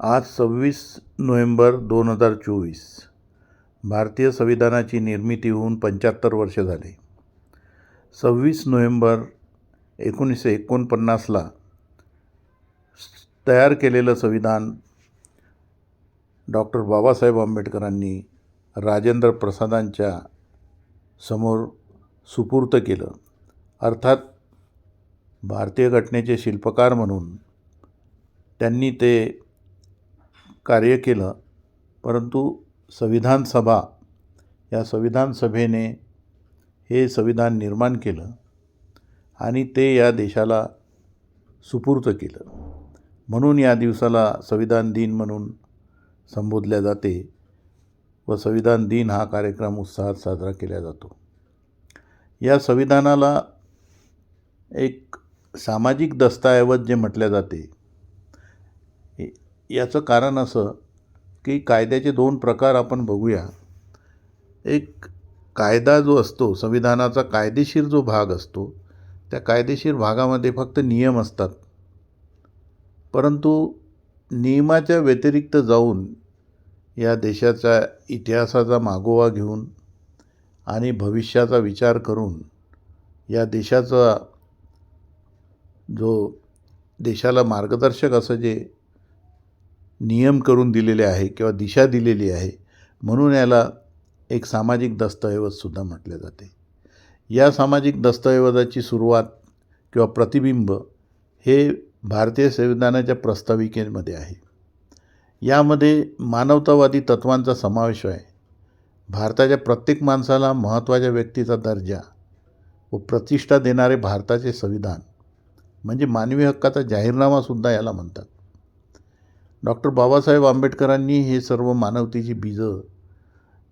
आज सव्वीस नोव्हेंबर दोन हजार चोवीस. भारतीय संविधानाची निर्मिती होऊन पंच्याहत्तर वर्ष झाले. सव्वीस नोव्हेंबर एकोणीसशे एकोणपन्नासला तयार केलेलं संविधान डॉक्टर बाबासाहेब आंबेडकरांनी राजेंद्र प्रसादांच्या समोर सुपूर्त केलं. अर्थात भारतीय घटनेचे शिल्पकार म्हणून त्यांनी ते कार्य केलं परंतु संविधान सभा या संविधान सभेने हे संविधान निर्माण केलं आणि ते या देशाला सुपूर्त केलं. म्हणून या दिवसाला संविधान दिन म्हणून संबोधल्या जाते व संविधान दिन हा कार्यक्रम उत्साहात साजरा केला जातो. या संविधानाला एक सामाजिक दस्तऐवज जे म्हटल्या जाते याचं कारण असं की कायद्याचे दोन प्रकार आपण बघूया. एक कायदा जो असतो संविधानाचा कायदेशीर जो भाग असतो त्या कायदेशीर भागामध्ये फक्त नियम असतात. परंतु नियमाच्या व्यतिरिक्त जाऊन या देशाचा इतिहासाचा मागोवा घेऊन आणि भविष्याचा विचार करून या देशाचा जो देशाला मार्गदर्शक असं जे नियम करून दिलेले आहे किंवा दिशा दिलेली आहे म्हणून याला एक सामाजिक दस्तऐवजसुद्धा म्हटले जाते. या सामाजिक दस्तऐवजाची सुरुवात किंवा प्रतिबिंब हे भारतीय संविधानाच्या प्रस्ताविकेमध्ये आहे. यामध्ये मानवतावादी तत्वांचा समावेश आहे. भारताच्या प्रत्येक माणसाला महत्त्वाच्या व्यक्तीचा दर्जा व प्रतिष्ठा देणारे भारताचे संविधान म्हणजे मानवी हक्काचा जाहीरनामासुद्धा याला म्हणतात. डॉक्टर बाबासाहेब आंबेडकरांनी हे सर्व मानवतेची बीजं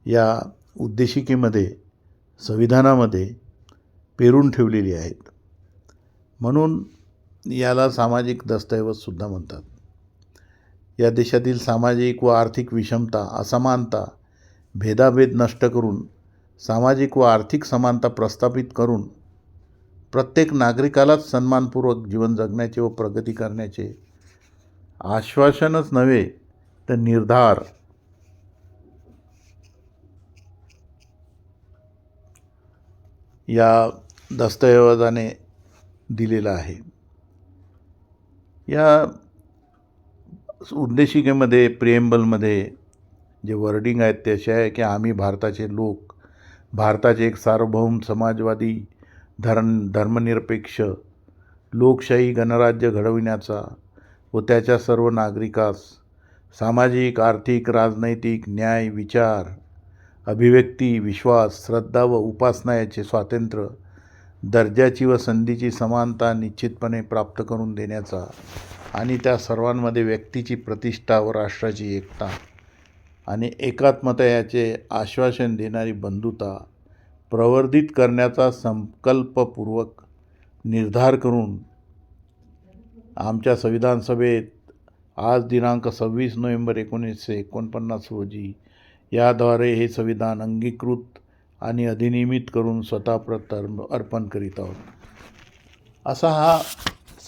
या उद्देशिकेमध्ये संविधानामध्ये पेरून ठेवलेली आहेत. म्हणून याला सामाजिक दस्तऐवजसुद्धा म्हणतात. या देशातील सामाजिक व आर्थिक विषमता असमानता भेदाभेद नष्ट करून सामाजिक व आर्थिक समानता प्रस्थापित करून प्रत्येक नागरिकालाच सन्मानपूर्वक जीवन जगण्याचे व प्रगती करण्याचे आश्वासनच नव्हे तर निर्धार. या दस्तऐवजाने दिलेला आहे. या उद्देशिकेमध्ये प्रिएम्बलमध्ये जे वर्डिंग आहेत ते असे आहे की आम्ही भारताचे लोक भारताचे एक सार्वभौम समाजवादी धरण धर्मनिरपेक्ष लोकशाही गणराज्य घडविण्याचा व त्याच्या सर्व नागरिकास सामाजिक आर्थिक राजनैतिक न्याय विचार अभिव्यक्ती विश्वास श्रद्धा व उपासना याचे स्वातंत्र्य दर्जाची व संधीची समानता निश्चितपणे प्राप्त करून देण्याचा आणि त्या सर्वांमध्ये व्यक्तीची प्रतिष्ठा व राष्ट्राची एकता आणि एकात्मता याचे आश्वासन देणारी बंधुता प्रवर्धित करण्याचा संकल्पपूर्वक निर्धार करून आमच्या संविधान सभेत आज दिनांक सव्वीस नोव्हेंबर एकोणीसशे एकोणपन्नास रोजी याद्वारे हे संविधान अंगीकृत आणि अधिनियमित करून स्वतः स्वतःप्रत अर्पण करीत आहोत. असा हा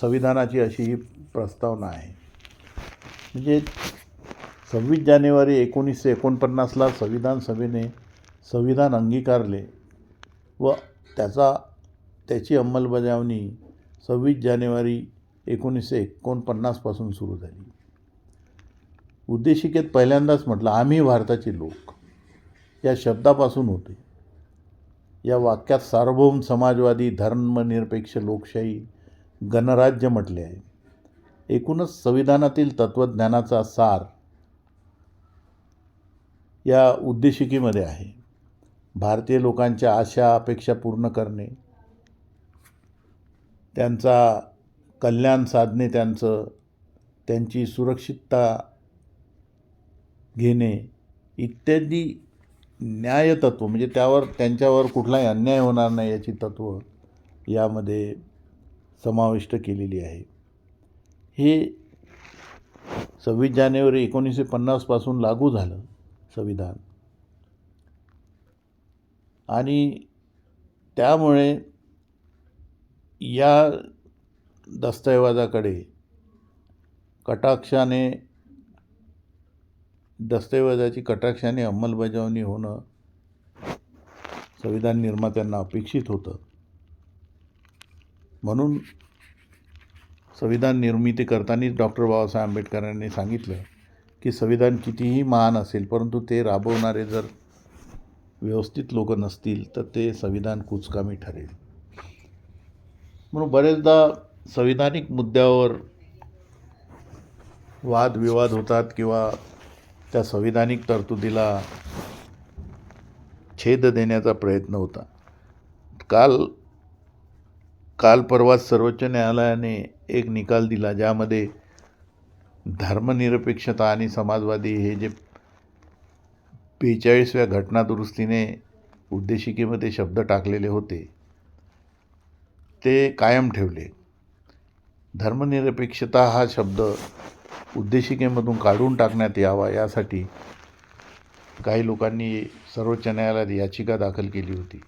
संविधानाची अशी ही प्रस्तावना आहे. म्हणजे सव्वीस जानेवारी एकोणीसशे एकोणपन्नासला संविधान सभेने संविधान अंगीकारले व त्याचा त्याची अंमलबजावणी सव्वीस जानेवारी एकोणीसशे एकोणपन्नासपासून सुरू झाली. उद्देशिकेत पहिल्यांदाच म्हटलं आम्ही भारताचे लोक. या शब्दापासून होते. या वाक्यात सार्वभौम समाजवादी धर्मनिरपेक्ष लोकशाही गणराज्य म्हटले आहे. एकूणच संविधानातील तत्त्वज्ञानाचा सार या उद्देशिकेमध्ये आहे. भारतीय लोकांच्या आशा अपेक्षा पूर्ण करणे त्यांचा कल्याण साधणे त्यांचं त्यांची सुरक्षितता घेणे इत्यादी न्यायतत्व म्हणजे त्यावर त्यांच्यावर कुठलाही अन्याय होणार नाही याची तत्त्व यामध्ये समाविष्ट केलेली आहे. हे सव्वीस जानेवारी एकोणीसशे पन्नासपासून लागू झालं संविधान. आणि त्यामुळे या दस्तऐवजाकडे. कटाक्षाने दस्तऐवजाची कटाक्षाने अंमलबजावणी होणं संविधान निर्मात्यांना अपेक्षित होतं. म्हणून संविधान निर्मिती करतानाच डॉक्टर बाबासाहेब आंबेडकरांनी सांगितलं की संविधान कितीही महान असेल परंतु ते राबवणारे जर व्यवस्थित लोक नसतील तर ते संविधान कुचकामी ठरेल. म्हणून बरेचदा संविधानिक मुद्द्यावर वादविवाद होतात किंवा त्या संविधानिक तरतुदीला छेद देण्याचा प्रयत्न होता. काल काल परवाच सर्वोच्च न्यायालयाने एक निकाल दिला ज्यामध्ये धर्मनिरपेक्षता आणि समाजवादी हे जे बेचाळीसव्या घटनादुरुस्तीने उद्देशिकेमध्ये शब्द टाकलेले होते ते कायम ठेवले. धर्मनिरपेक्षता हा शब्द उद्देशिकेमधून काढून टाकण्यात यावा यासाठी काही लोकांनी सर्वोच्च न्यायालयात याचिका दाखल केली होती.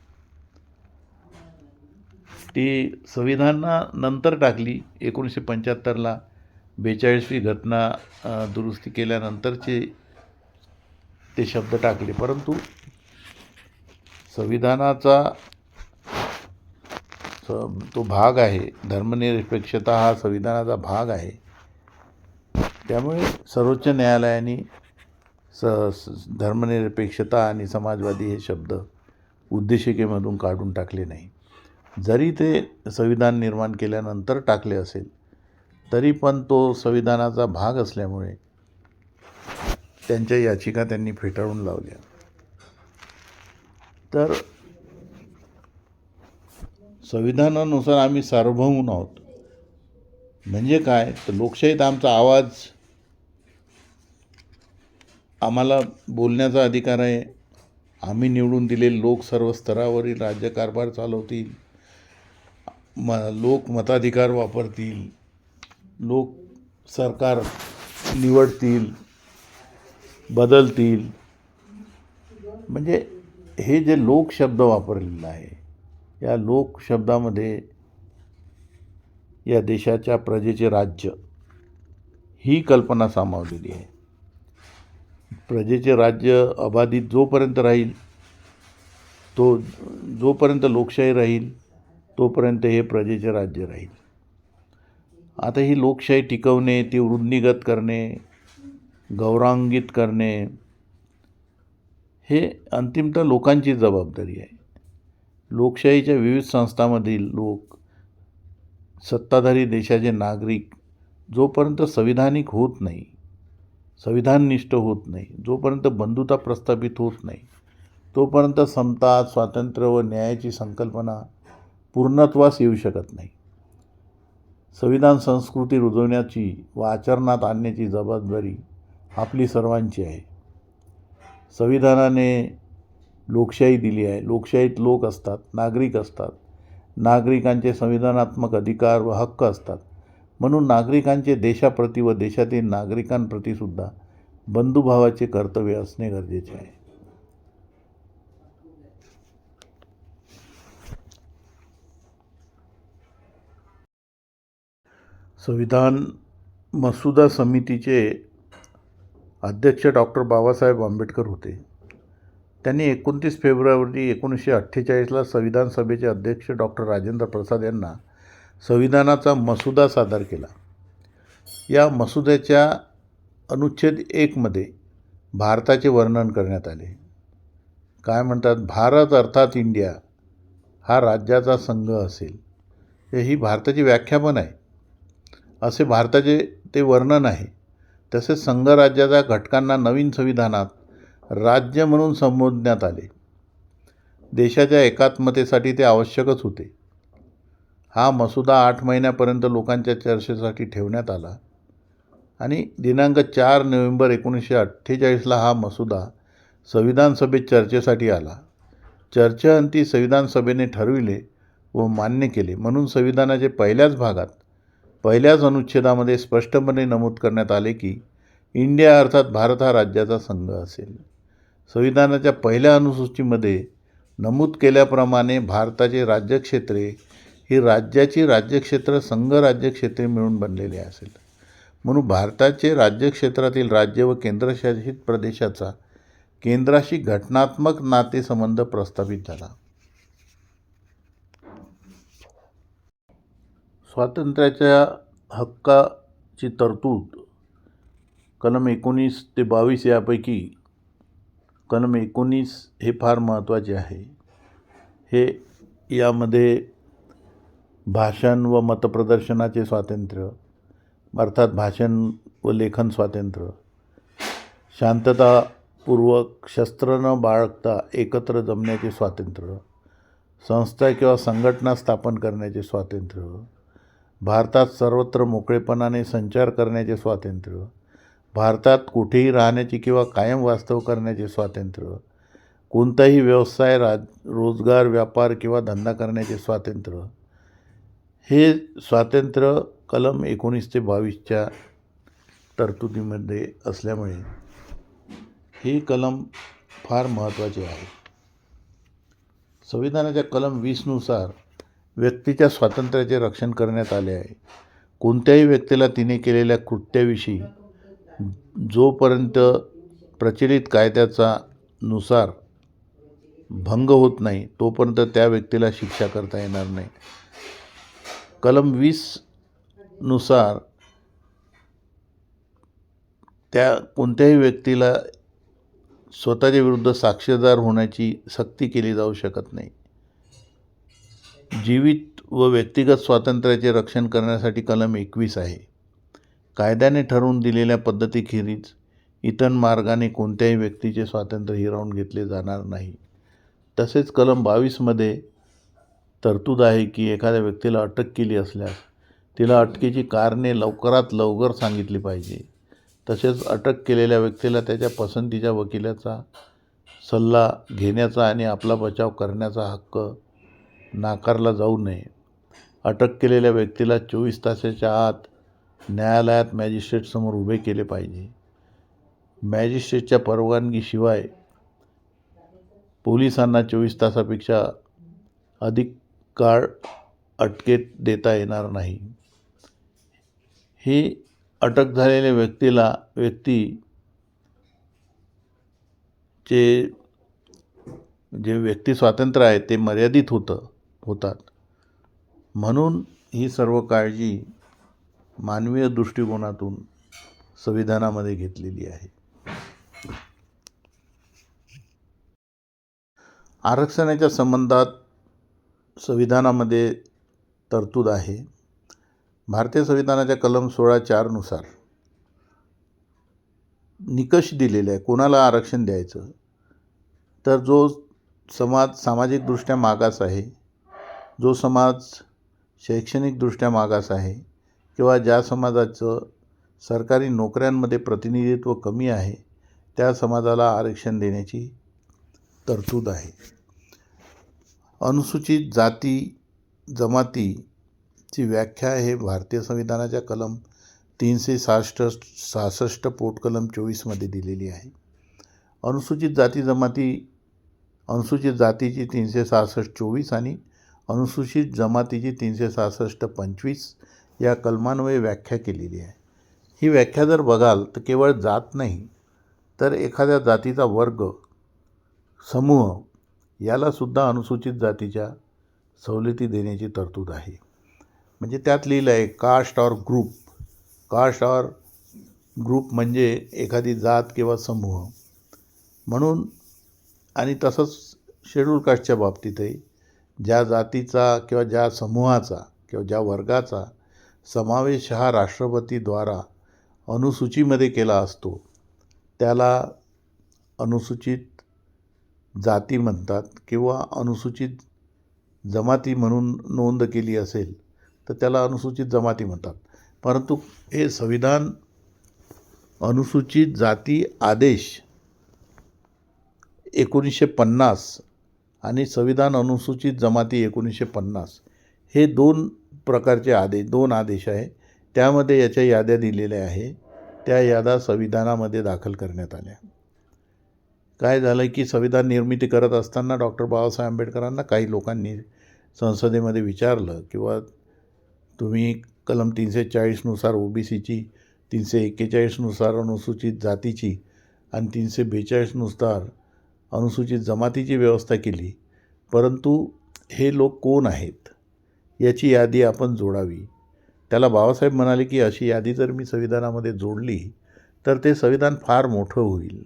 ती संविधानानंतर टाकली. एकोणीसशे पंच्याहत्तरला बेचाळीसवी घटना दुरुस्ती केल्यानंतरचे ते शब्द टाकले. परंतु संविधानाचा तो भाग आहे. धर्मनिरपेक्षता हा संविधानाचा भाग आहे. त्यामुळे सर्वोच्च न्यायालयाने स धर्मनिरपेक्षता आणि समाजवादी हे शब्द उद्देशिकेमधून काढून टाकले नाही. जरी ते संविधान निर्माण केल्यानंतर टाकले असेल तरी पण तो संविधानाचा भाग असल्यामुळे त्यांच्या याचिका त्यांनी फेटाळून लावल्या. तर संविधानानुसार आम्ही सार्वभौम आहोत. म्हणजे काय? तर लोकशाहीत आमचा आवाज आम्हाला बोलण्याचा अधिकार आहे. आम्ही निवडून दिलेले लोक सर्व स्तरावरील राज्यकारभार चालवतील. म लोक मताधिकार वापरतील. लोक सरकार निवडतील. बदलतील. म्हणजे हे जे लोक शब्द वापरलेला आहे या लोक शब्दामध्ये या देशाच्या प्रजेचे राज्य ही कल्पना सामावलेली आहे. प्रजेचे राज्य अबाधित जोपर्यंत राहील तो जोपर्यंत लोकशाही राहील तोपर्यंत हे प्रजेचे राज्य राहील. आता ही लोकशाही टिकवणे ती वृद्धिगत करणे गौरांगित करणे हे अंतिमतः लोकांची जबाबदारी आहे. लोकशाहीच्या विविध संस्थांमधील लोक सत्ताधारी देशाचे नागरिक जोपर्यंत संविधानिक होत नाही संविधाननिष्ठ होत नाही जोपर्यंत बंधुता प्रस्थापित होत नाही तोपर्यंत समता स्वातंत्र्य व न्यायाची संकल्पना पूर्णत्वास येऊ शकत नाही. संविधान संस्कृती रुजवण्याची व आचरणात आणण्याची जबाबदारी आपली सर्वांची आहे. संविधानाने लोकशाही दिली आहे. लोकशाहीत लोक असतात नागरिक असतात. नागरिकांचे संविधानात्मक अधिकार व हक्क असतात. म्हणून नागरिकांचे देशाप्रती व देशातील नागरिकांप्रतीसुद्धा बंधुभावाचे कर्तव्य असणे गरजेचे आहे. संविधान मसुदा समितीचे अध्यक्ष डॉक्टर बाबासाहेब आंबेडकर होते. त्यांनी एकोणतीस फेब्रुवारी एकोणीसशे अठ्ठेचाळीसला संविधान सभेचे अध्यक्ष डॉक्टर राजेंद्र प्रसाद यांना संविधानाचा मसुदा सादर केला. या मसुद्याच्या अनुच्छेद एकमध्ये भारताचे वर्णन करण्यात आले. काय म्हणतात? भारत अर्थात इंडिया हा राज्याचा संघ असेल. ही भारताची व्याख्या पण आहे. असे भारताचे ते वर्णन आहे. तसेच संघराज्याच्या घटकांना नवीन संविधानात राज्य म्हणून संबोधण्यात आले. देशाच्या एकात्मतेसाठी ते आवश्यकच होते. हा मसुदा आठ महिन्यापर्यंत लोकांच्या चर्चेसाठी ठेवण्यात आला आणि दिनांक चार नोव्हेंबर एकोणीसशे अठ्ठेचाळीसला हा मसुदा संविधान सभेत चर्चेसाठी आला. चर्चेअंती संविधान सभेने ठरविले व मान्य केले. म्हणून संविधानाचे पहिल्याच भागात पहिल्याच अनुच्छेदामध्ये स्पष्टपणे नमूद करण्यात आले की इंडिया अर्थात भारत हा राज्याचा संघ असेल. संविधानाच्या पहिल्या अनुसूचीमध्ये नमूद केल्याप्रमाणे भारताचे राज्यक्षेत्रे ही राज्याची राज्यक्षेत्र संघ राज्यक्षेत्रे मिळून बनलेले असेल. म्हणून भारताचे राज्यक्षेत्रातील राज्य व केंद्रशासित प्रदेशाचा केंद्राशी घटनात्मक नातेसंबंध प्रस्थापित झाला. स्वातंत्र्याच्या हक्काची तरतूद कलम एकोणीस ते बावीस यापैकी कलम एकोणीस हे फार महत्त्वाचे आहे. हे यामध्ये भाषण व मतप्रदर्शनाचे स्वातंत्र्य अर्थात भाषण व लेखन स्वातंत्र्य शांततापूर्वक शस्त्र न बाळगता एकत्र जमण्याचे स्वातंत्र्य संस्था किंवा संघटना स्थापन करण्याचे स्वातंत्र्य भारतात सर्वत्र मोकळेपणाने संचार करण्याचे स्वातंत्र्य भारतात कुठेही राहण्याची किंवा कायम वास्तव करण्याचे स्वातंत्र्य कोणताही व्यवसाय राज रोजगार व्यापार किंवा धंदा करण्याचे स्वातंत्र्य हे स्वातंत्र्य कलम एकोणीस ते बावीसच्या तरतुदीमध्ये असल्यामुळे हे कलम फार महत्त्वाचे आहे. संविधानाच्या कलम वीसनुसार व्यक्तीच्या स्वातंत्र्याचे रक्षण करण्यात आले आहे. कोणत्याही व्यक्तीला तिने केलेल्या कृत्याविषयी जोपर्यंत प्रचलित कायद्याचा नुसार भंग होत नाही तोपर्यंत त्या व्यक्तीला शिक्षा करता येणार नाही. कलम वीसनुसार त्या कोणत्याही व्यक्तीला स्वतःच्या विरुद्ध साक्षीदार होण्याची सक्ती केली जाऊ शकत नाही. जीवित व व्यक्तिगत स्वातंत्र्याचे रक्षण करण्यासाठी कलम एकवीस आहे. कायद्याने ठरवून दिलेल्या पद्धतीखेरीज इतर मार्गाने कोणत्याही व्यक्तीचे स्वातंत्र्य हिरावून घेतले जाणार नाही. तसेच कलम बावीसमध्ये तरतूद आहे की एखाद्या व्यक्तीला अटक केली असल्यास तिला अटकेची कारणे लवकरात लवकर सांगितली पाहिजे. तसेच अटक केलेल्या व्यक्तीला त्याच्या पसंतीच्या वकिलाचा सल्ला घेण्याचा आणि आपला बचाव करण्याचा हक्क नाकारला जाऊ नये. अटक केलेल्या व्यक्तीला चोवीस तासाच्या आत न्यायालयात मॅजिस्ट्रेटसमोर उभे केले पाहिजे. मॅजिस्ट्रेटच्या परवानगीशिवाय पोलिसांना चोवीस तासापेक्षा अधिक काळ अटकेत देता येणार नाही. ही अटक झालेल्या व्यक्तीला व्यक्ती चे जे व्यक्ती स्वातंत्र्य आहे ते मर्यादित होतं होतात. म्हणून ही सर्व काळजी मानवीय दृष्टिकोनातून संविधानामध्ये घेतलेली आहे. आरक्षणाच्या संबंधात संविधानामध्ये तरतूद आहे. भारतीय संविधानाच्या कलम सोळा चारनुसार निकष दिलेले आहे. कोणाला आरक्षण द्यायचं? तर जो समाज सामाजिकदृष्ट्या मागास आहे जो समाज शैक्षणिकदृष्ट्या मागास आहे किंवा ज्या समाजाचं सरकारी नोकऱ्यांमध्ये प्रतिनिधित्व कमी आहे त्या समाजाला आरक्षण देण्याची तरतूद आहे. अनुसूचित जाती जमातीची व्याख्या हे भारतीय संविधानाच्या कलम तीनशे सहासष्ट सहासष्ट पोटकलम चोवीसमध्ये दिलेली आहे. अनुसूचित जाती जमाती अनुसूचित जातीची तीनशे सहासष्ट चोवीस आणि अनुसूचित जमातीची तीनशे सहासष्ट पंचवीस या कलमान्वये व्याख्या केलेली आहे. ही व्याख्या जर बघाल तर केवळ जात नाही तर एखाद्या जातीचा वर्ग समूह यालासुद्धा अनुसूचित जातीच्या सवलती देण्याची तरतूद आहे. म्हणजे त्यात लिहिलं आहे caste or group. Caste or group म्हणजे एखादी जात किंवा समूह. म्हणून आणि तसंच शेड्यूल कास्टच्या बाबतीतही ज्या जातीचा किंवा ज्या समूहाचा किंवा ज्या वर्गाचा समावेश हा राष्ट्रपतीद्वारा अनुसूचीमध्ये केला असतो. त्याला अनुसूचित जाती म्हणतात किंवा अनुसूचित जमाती म्हणून नोंद केली असेल तर त्याला अनुसूचित जमाती म्हणतात. परंतु हे संविधान अनुसूचित जाती आदेश एकोणीसशे पन्नास आणि संविधान अनुसूचित जमाती एकोणीसशे पन्नास हे दोन प्रकारचे आदेश दोन आदेश आहे. त्यामध्ये याच्या याद्या दिलेल्या आहे. त्या याद्या संविधानामध्ये दाखल करण्यात आल्या. काय झालं की संविधान निर्मिती करत असताना डॉक्टर बाबासाहेब आंबेडकरांना काही लोकांनी संसदेमध्ये विचारलं किंवा तुम्ही कलम तीनशे चाळीसनुसार ओ बी सीची तीनशे एक्केचाळीसनुसार अनुसूचित जातीची आणि तीनशे बेचाळीसनुसार अनुसूचित जमातीची व्यवस्था केली. परंतु हे लोक कोण आहेत? याची यादी आपण जोडावी. त्याला बाबासाहेब म्हणाले की अशी यादी जर मी संविधानामध्ये जोडली तर ते संविधान फार मोठं होईल.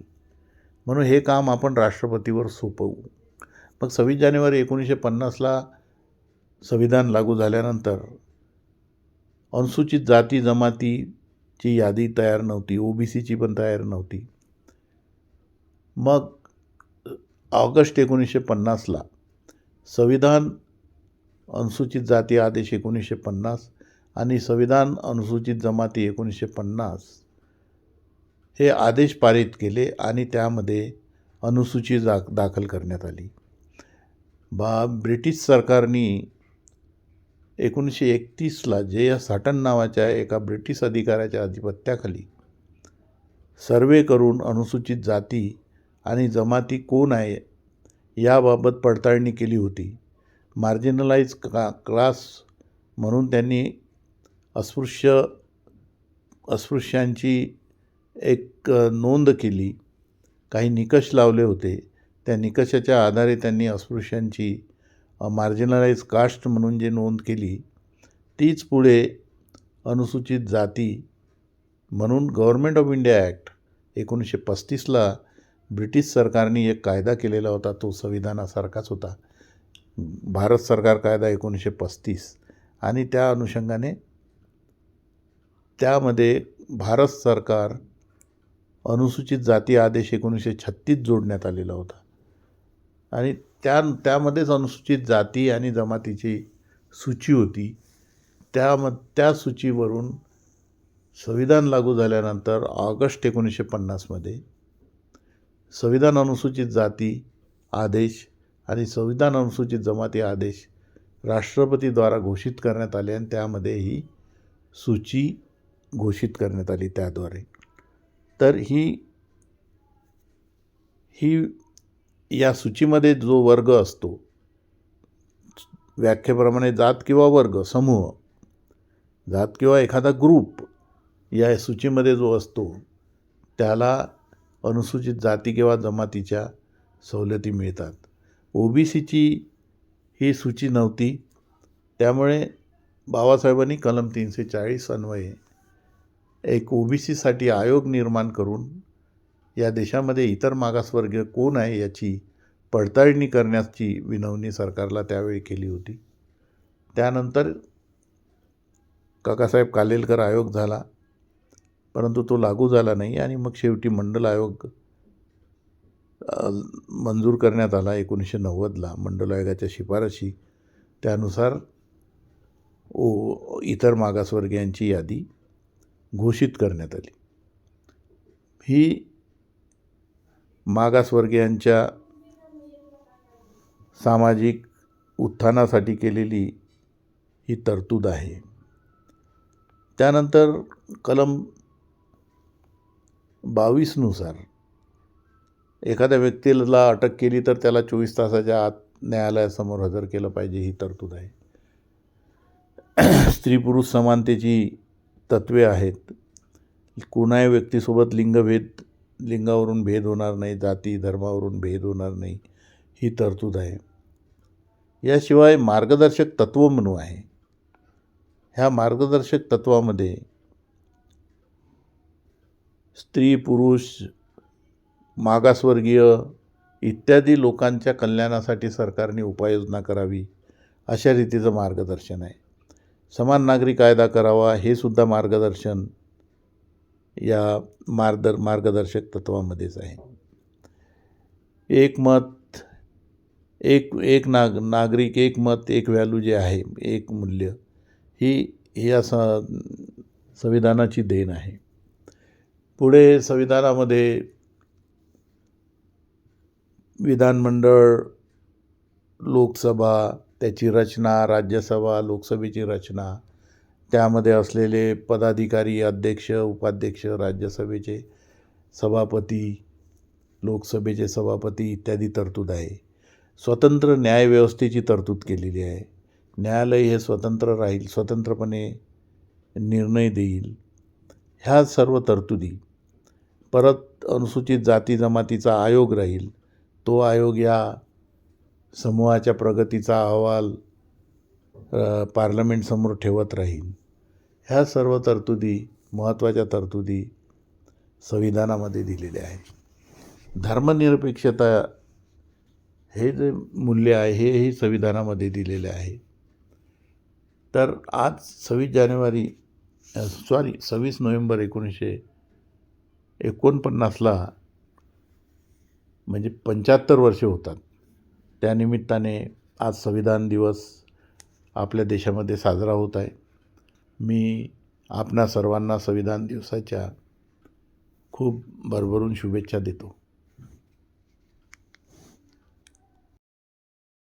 म्हणून हे काम आपण राष्ट्रपतीवर सोपवू. मग सव्वीस जानेवारी एकोणीसशे पन्नासला संविधान लागू झाल्यानंतर अनुसूचित जाती जमातीची यादी तयार नव्हती ओ बी सीची पण तयार नव्हती. मग ऑगस्ट एकोणीसशे पन्नासला संविधान अनुसूचित जाती आदेश एकोणीसशे पन्नास आणि संविधान अनुसूचित जमाती एकोणीसशे पन्नास हे आदेश पारित केले आणि त्यामध्ये अनुसूची जा दाखल करण्यात आली. बा ब्रिटिश सरकारने एकोणीसशे एकतीसला जे या साटन नावाच्या एका ब्रिटिश अधिकाऱ्याच्या अधिपत्याखाली सर्वे करून अनुसूचित जाती आणि जमाती कोण आहे याबाबत पडताळणी केली होती. मार्जिनलाइज क्ला क्लास म्हणून त्यांनी अस्पृश्य अस्पृश्यांची एक नोंद केली. काही निकष लावले होते. त्या निकषाच्या आधारे त्यांनी अस्पृश्यांची मार्जिनलाइज कास्ट म्हणून जी नोंद केली तीच पुढे अनुसूचित जाती म्हणून गव्हर्मेंट ऑफ इंडिया ॲक्ट एकोणीसशे पस्तीसला ब्रिटिश सरकारने एक कायदा केलेला होता. तो संविधानासारखाच होता. भारत सरकार कायदा एकोणीसशे पस्तीस आणि त्या अनुषंगाने त्यामध्ये भारत सरकार अनुसूचित जाती आदेश एकोणीसशे छत्तीस जोडण्यात आलेला होता. आणि त्या त्यामध्येच अनुसूचित जाती आणि जमातीची सूची होती. त्या त्या सूचीवरून संविधान लागू झाल्यानंतर ऑगस्ट एकोणीसशे पन्नासमध्ये संविधान अनुसूचित जाती आदेश आणि संविधान अनुसूचित जमाती आदेश राष्ट्रपतीद्वारा घोषित करण्यात आले आणि त्यामध्ये ही सूची घोषित करण्यात आली त्याद्वारे. तर ही ही या सूचीमध्ये जो वर्ग असतो व्याख्येप्रमाणे जात किंवा वर्ग समूह जात किंवा एखादा ग्रुप या सूचीमध्ये जो असतो त्याला अनुसूचित जाती किंवा जमातीच्या सवलती मिळतात. ओ बी सीची ही सूची नव्हती. त्यामुळे बाबासाहेबांनी कलम तीनशे चाळीस अन्वये एक ओ बी सीसाठी आयोग निर्माण करून या देशामध्ये इतर मागासवर्गीय कोण आहे याची पडताळणी करण्याची विनवणी सरकारला त्यावेळी केली होती. त्यानंतर काकासाहेब कालेलकर आयोग झाला. परंतु तो लागू झाला नाही आणि मग शेवटी मंडल आयोग मंजूर करण्यात आला एकोणीसशे नव्वदला मंडल आयोगाच्या शिफारशी. त्यानुसार ओ इतर मागासवर्गीयांची यादी घोषित करण्यात आली. ही मागासवर्गीयांच्या सामाजिक उत्थानासाठी केलेली ही तरतूद आहे. त्यानंतर कलम बावीसनुसार एखाद्या व्यक्तीला अटक केली तर त्याला चोवीस तासाच्या आत न्यायालयासमोर हजर केलं पाहिजे ही तरतूद आहे. स्त्री पुरुष समानतेची तत्वे आहेत. कोणाही व्यक्तीसोबत लिंगभेद लिंगावरून भेद होणार नाही जाती धर्मावरून भेद होणार नाही ही तरतूद आहे. याशिवाय मार्गदर्शक तत्त्व म्हणून आहे. ह्या मार्गदर्शक तत्त्वामध्ये स्त्री पुरुष मागासवर्गीय इत्यादी लोकांच्या कल्याणासाठी सरकारने उपाययोजना करावी अशा रीतीचं मार्गदर्शन आहे. समान नागरी कायदा करावा हे सुद्धा मार्गदर्शन या मार्गदर मार्गदर्शक तत्वामध्येच आहे. एक मत एक एक नाग नागरिक एक मत एक व्हॅल्यू जे आहे एक मूल्य ही या स संविधानाची देण आहे. पुढे संविधानामध्ये विधानमंडळ लोकसभा त्याची रचना राज्यसभा लोकसभेची रचना त्यामध्ये असलेले पदाधिकारी अध्यक्ष उपाध्यक्ष राज्यसभेचे सभापती लोकसभेचे सभापती इत्यादी तरतूद आहे. स्वतंत्र न्यायव्यवस्थेची तरतूद केलेली आहे. न्यायालय हे स्वतंत्र राहील स्वतंत्रपणे निर्णय देईल. ह्या सर्व तरतुदी परत अनुसूचित जाती जमातीचा आयोग राहील. तो आयोग या समूहाच्या प्रगतीचा अहवाल पार्लमेंटसमोर ठेवत राहील ह्या सर्व तरतुदी महत्त्वाच्या तरतुदी संविधानामध्ये दिलेल्या आहेत. धर्मनिरपेक्षता हे जे मूल्य आहे हेही संविधानामध्ये दिलेले आहे. तर आज सव्वीस जानेवारी सॉरी सव्वीस नोव्हेंबर एकोणीसशे एकोणपन्नासला म्हणजे पंच्याहत्तर वर्षे होतात. त्यानिमित्ताने आज संविधान दिवस आपल्या देशामध्ये साजरा होत आहे. मी आपणा सर्वांना संविधान दिवसाच्या खूप भरभरून शुभेच्छा देतो.